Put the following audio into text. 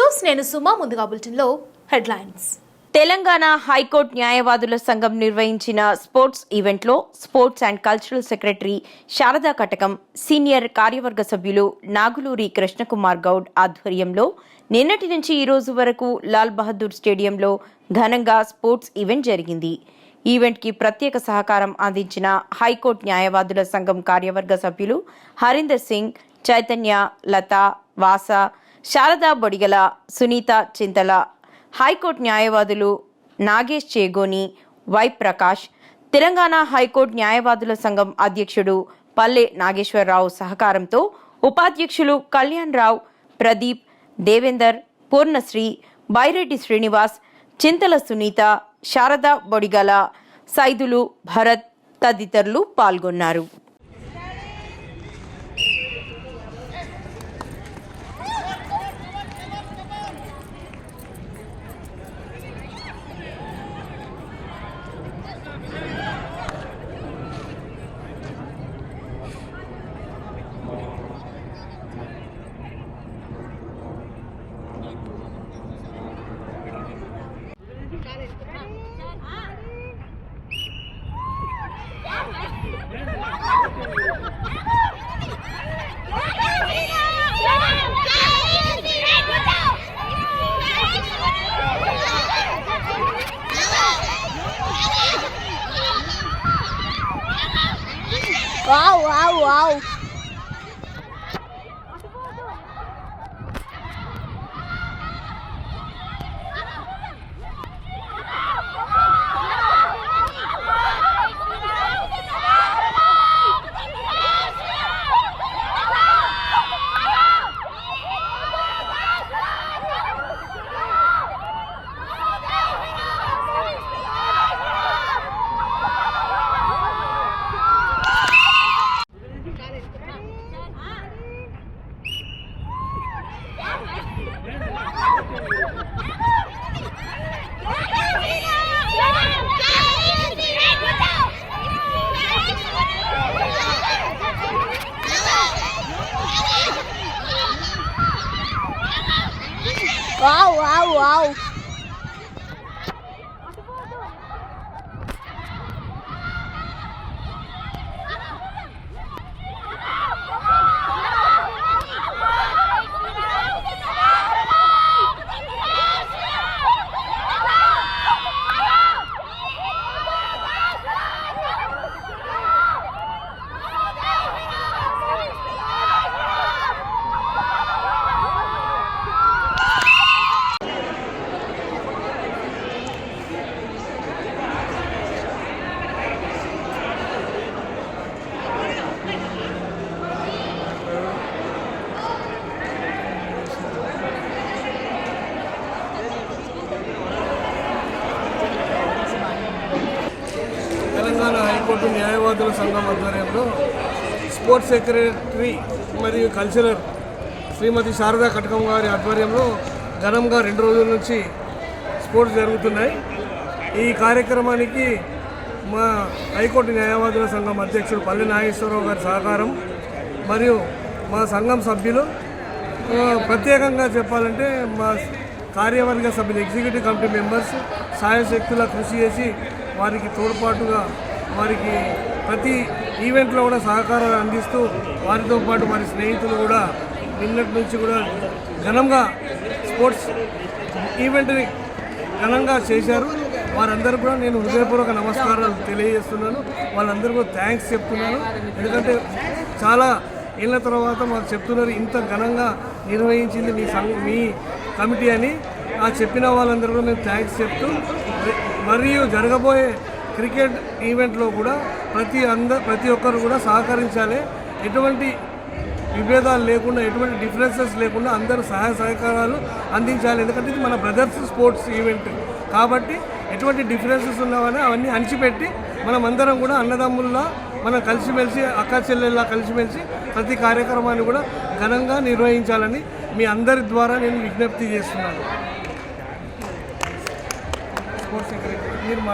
News నేను సుమా ముందుగా బులెటిన్లో హెడ్లైన్స్. తెలంగాణ హైకోర్టు న్యాయవాదుల సంఘం నిర్వహించిన స్పోర్ట్స్ ఈవెంట్లో sports and cultural secretary Sharada Katakam senior కార్యవర్గ సభ్యులు నాగులూరి కృష్ణకుమార్ గౌడ్ ఆధ్వర్యంలో నిన్నటి నుంచి ఈ రోజు వరకు లాల్ బహదూర్ స్టేడియంలో ఘనంగా స్పోర్ట్స్ ఈవెంట్ జరిగింది. ఈవెంట్కి ప్రత్యేక సహకారం అందించిన హైకోర్టు న్యాయవాదుల సంఘం కార్యవర్గ సభ్యులు హరీందర్ సింగ్ చైతన్య లత వాస శారదా బొడిగల సునీత చింతల హైకోర్టు న్యాయవాదులు Nagesh Chegoni Y Prakash Telangana high court న్యాయవాదుల సంఘం అధ్యక్షుడు పల్లె నాగేశ్వరరావు సహకారంతో ఉపాధ్యక్షులు కళ్యాణ్ రావు ప్రదీప్ దేవేందర్ పూర్ణశ్రీ బైరెడ్డి శ్రీనివాస్ చింతల సునీత శారదా బొడిగల సైదులు భరత్ తదితరులు పాల్గొన్నారు. Uau, uau, uau. Uau, uau, uau. High court న్యాయవాదుల సంఘం ఆధ్వర్యంలో స్పోర్ట్స్ సెక్రటరీ మరియు కల్చరర్ శ్రీమతి శారదా కటకం గారి ఆధ్వర్యంలో ఘనంగా రెండు రోజుల నుంచి స్పోర్ట్స్ జరుగుతున్నాయి. ఈ కార్యక్రమానికి మా హైకోర్టు న్యాయవాదుల సంఘం అధ్యక్షుడు పల్లె నాగేశ్వరరావు గారి సహకారం మరియు మా సంఘం సభ్యులు. ప్రత్యేకంగా చెప్పాలంటే మా కార్యవర్గ సభ్యులు ఎగ్జిక్యూటివ్ కమిటీ మెంబర్స్ సాయశక్తుల కృషి చేసి వారికి తోడ్పాటుగా వారికి ప్రతి ఈవెంట్లో కూడా సహకారాలు అందిస్తూ వారితో పాటు వారి స్నేహితులు కూడా నిన్నటి నుంచి కూడా ఘనంగా స్పోర్ట్స్ ఈవెంట్ని ఘనంగా చేశారు. వారందరూ కూడా నేను హృదయపూర్వక నమస్కారాలు తెలియజేస్తున్నాను. వాళ్ళందరూ కూడా థ్యాంక్స్ చెప్తున్నాను. ఎందుకంటే చాలా ఏళ్ళ తర్వాత మాకు చెప్తున్నారు ఇంత ఘనంగా నిర్వహించింది మీ సంఘ మీ కమిటీ అని. ఆ చెప్పిన వాళ్ళందరూ కూడా మేము థ్యాంక్స్ చెప్తూ మరియు జరగబోయే క్రికెట్ ఈవెంట్లో కూడా ప్రతి అంద ప్రతి ఒక్కరు కూడా సహకరించాలి. ఎటువంటి విభేదాలు లేకుండా ఎటువంటి డిఫరెన్సెస్ లేకుండా అందరూ సహాయ సహకారాలు అందించాలి. ఎందుకంటే ఇది మన బ్రదర్స్ స్పోర్ట్స్ ఈవెంట్. కాబట్టి ఎటువంటి డిఫరెన్సెస్ ఉన్నామని అవన్నీ అణిచిపెట్టి మనం అందరం కూడా అన్నదమ్ముల్లా మనం కలిసిమెలిసి అక్క చెల్లెల్లా కలిసిమెలిసి ప్రతి కార్యక్రమాన్ని కూడా ఘనంగా నిర్వహించాలని మీ అందరి ద్వారా నేను విజ్ఞప్తి చేస్తున్నాను. స్పోర్ట్స్ సెక్రటరీ మీరు